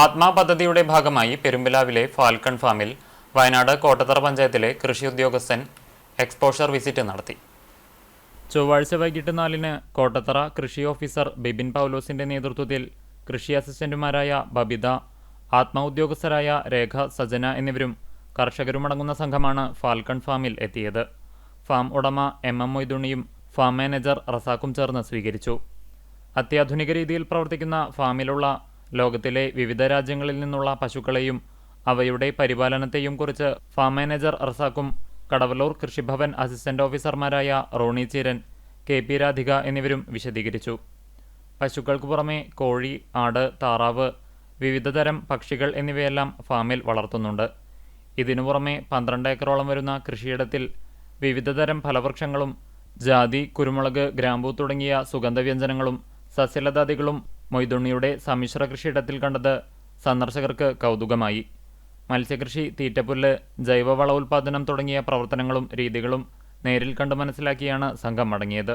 ആത്മാ പദ്ധതിയുടെ ഭാഗമായി പെരുമ്പിലാവിലെ ഫാൽക്കൺ ഫാമിൽ വയനാട് കോട്ടത്തറ പഞ്ചായത്തിലെ കൃഷി ഉദ്യോഗസ്ഥൻ എക്സ്പോഷർ വിസിറ്റ് നടത്തി. ചൊവ്വാഴ്ച വൈകിട്ട് നാലിന് കോട്ടത്തറ കൃഷി ഓഫീസർ ബിബിൻ പൗലോസിന്റെ നേതൃത്വത്തിൽ കൃഷി അസിസ്റ്റന്റുമാരായ ബബിത ആത്മാ ഉദ്യോഗസ്ഥരായ രേഖ സജന എന്നിവരും കർഷകരുമടങ്ങുന്ന സംഘമാണ് ഫാൽക്കൺ ഫാമിൽ എത്തിയത്. ഫാം ഉടമ എം എം മൊയ്തുണിയും ഫാം മാനേജർ റസാക്കും ചേർന്ന് സ്വീകരിച്ചു. അത്യാധുനിക രീതിയിൽ പ്രവർത്തിക്കുന്ന ഫാമിലുള്ള ലോകത്തിലെ വിവിധ രാജ്യങ്ങളിൽ നിന്നുള്ള പശുക്കളെയും അവയുടെ പരിപാലനത്തെയും കുറിച്ച് ഫാം മാനേജർ അർസാക്കും കടവലൂർ കൃഷിഭവൻ അസിസ്റ്റന്റ് ഓഫീസർമാരായ റോണി ചീരൻ കെ പി രാധിക എന്നിവരും വിശദീകരിച്ചു. പശുക്കൾക്ക് പുറമെ കോഴി ആട് താറാവ് വിവിധതരം പക്ഷികൾ എന്നിവയെല്ലാം ഫാമിൽ വളർത്തുന്നുണ്ട്. ഇതിനു പുറമെ പന്ത്രണ്ട് ഏക്കറോളം വരുന്ന കൃഷിയിടത്തിൽ വിവിധതരം ഫലവൃക്ഷങ്ങളും ജാതി കുരുമുളക് ഗ്രാമ്പൂ തുടങ്ങിയ സുഗന്ധവ്യഞ്ജനങ്ങളും സസ്യലതാദികളും മൊയ്തുണ്ണിയുടെ സമ്മിശ്ര കൃഷിയിടത്തിൽ കണ്ടത് സന്ദർശകർക്ക് കൗതുകമായി. മത്സ്യകൃഷി തീറ്റപ്പുല്ല് ജൈവവള ഉൽപ്പാദനം തുടങ്ങിയ പ്രവർത്തനങ്ങളും രീതികളും നേരിൽ കണ്ടു മനസ്സിലാക്കിയാണ് സംഘം മടങ്ങിയത്.